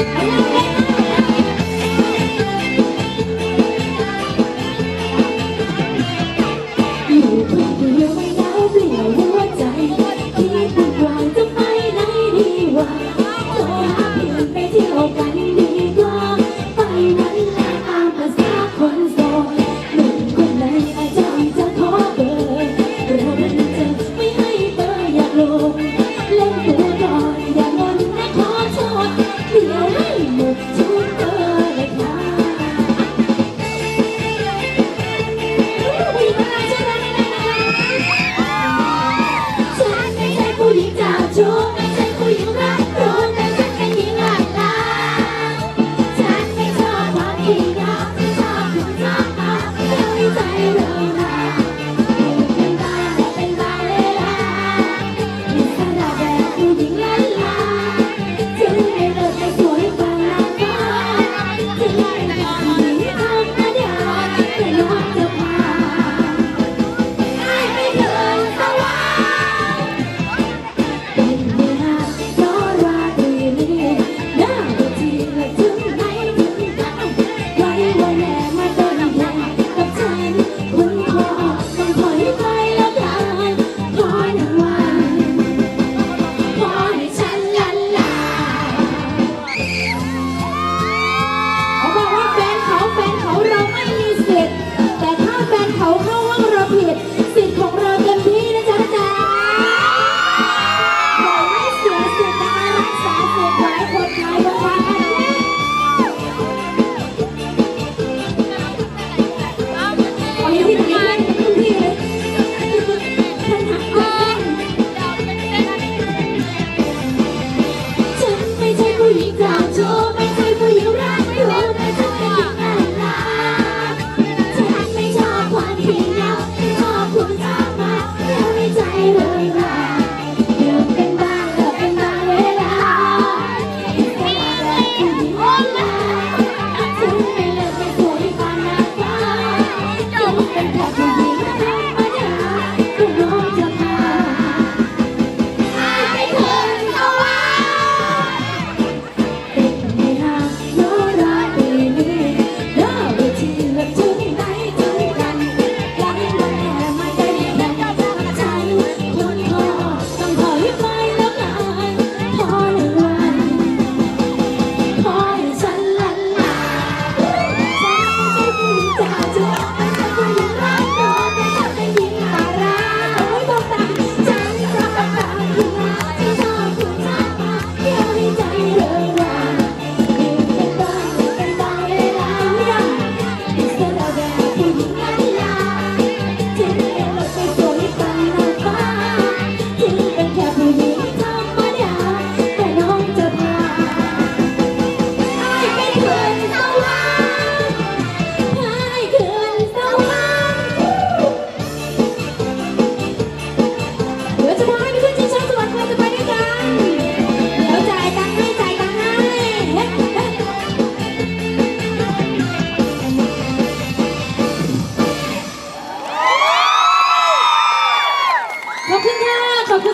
อ 저 ที่กล่าวโจไม่ใช่ผู้หญิง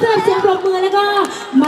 สำเสียงปรบมือแล้วก็ไม